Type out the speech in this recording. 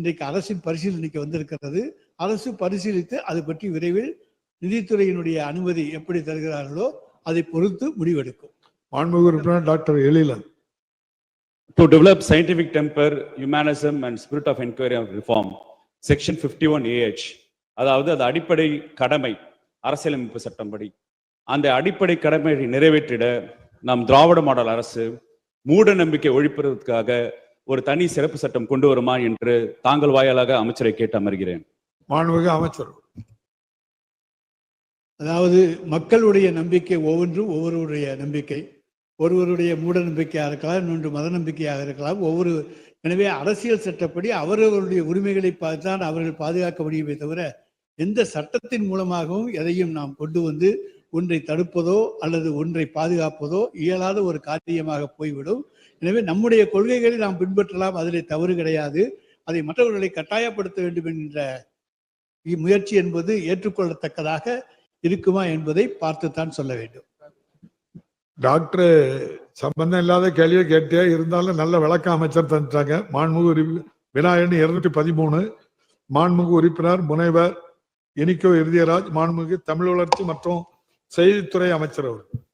இன்றைக்கு அரசின் பரிசீலனைக்கு வந்திருக்கிறது. அரசு பரிசீலித்து அது பற்றி விரைவில் நிதித்துறையினுடைய அனுமதி எப்படி தருகிறார்களோ அதை பொறுத்து முடிவெடுக்கும். மாண்புமிகு doctor Ezhilan. To develop scientific temper, humanism and spirit of inquiry and reform, section 51 AH. அதாவது அது அடிப்படை கடமை அரசியலமைப்பு சட்டம்படி. அந்த அடிப்படை கடமையை நிறைவேற்றிட நம் திராவிட மாடல் அரசு மூட நம்பிக்கை ஒழிப்பதற்காக ஒரு தனி சிறப்பு சட்டம் கொண்டு வருமா என்று தாங்கள் வாயிலாக அமைச்சரை கேட்டு அமர்கிறேன். மாண்புமிகு அமைச்சர். அதாவது மக்களுடைய நம்பிக்கை ஒவ்வொன்றும் ஒவ்வொருவருடைய நம்பிக்கை ஒருவருடைய மூட நம்பிக்கையாக இருக்கலாம் இன்னொன்று மத நம்பிக்கையாக இருக்கலாம் ஒவ்வொரு எனவே அரசியல் சட்டப்படி அவரவருடைய உரிமைகளை பார்த்தான் அவர்கள் பாதுகாக்க முடியுமே தவிர எந்த சட்டத்தின் மூலமாகவும் எதையும் நாம் கொண்டு வந்து ஒன்றை தடுப்பதோ அல்லது ஒன்றை பாதுகாப்பதோ இயலாத ஒரு காரியமாக போய்விடும். எனவே நம்முடைய கொள்கைகளை நாம் பின்பற்றலாம். அதிலே தவறு கிடையாது. அதை மற்றவர்களை கட்டாயப்படுத்த வேண்டும் என்கின்ற முயற்சி என்பது ஏற்றுக்கொள்ளத்தக்கதாக இருக்குமா என்பதை பார்த்துத்தான் சொல்ல வேண்டும். டாக்டர் சம்பந்தம் இல்லாத கேள்வியை கேட்டே இருந்தாலும் நல்ல விளக்க அமைச்சர் தந்துட்டாங்க. மாண்புமிகு உறுப்பி- விநாயகன் இருநூற்றி பதிமூணு. மாண்புமிகு உறுப்பினர் முனைவர் இனிக்கோ இறுதியராஜ் மாண்புமிகு தமிழ் வளர்ச்சி மற்றும் செய்தித்துறை அமைச்சர் அவர்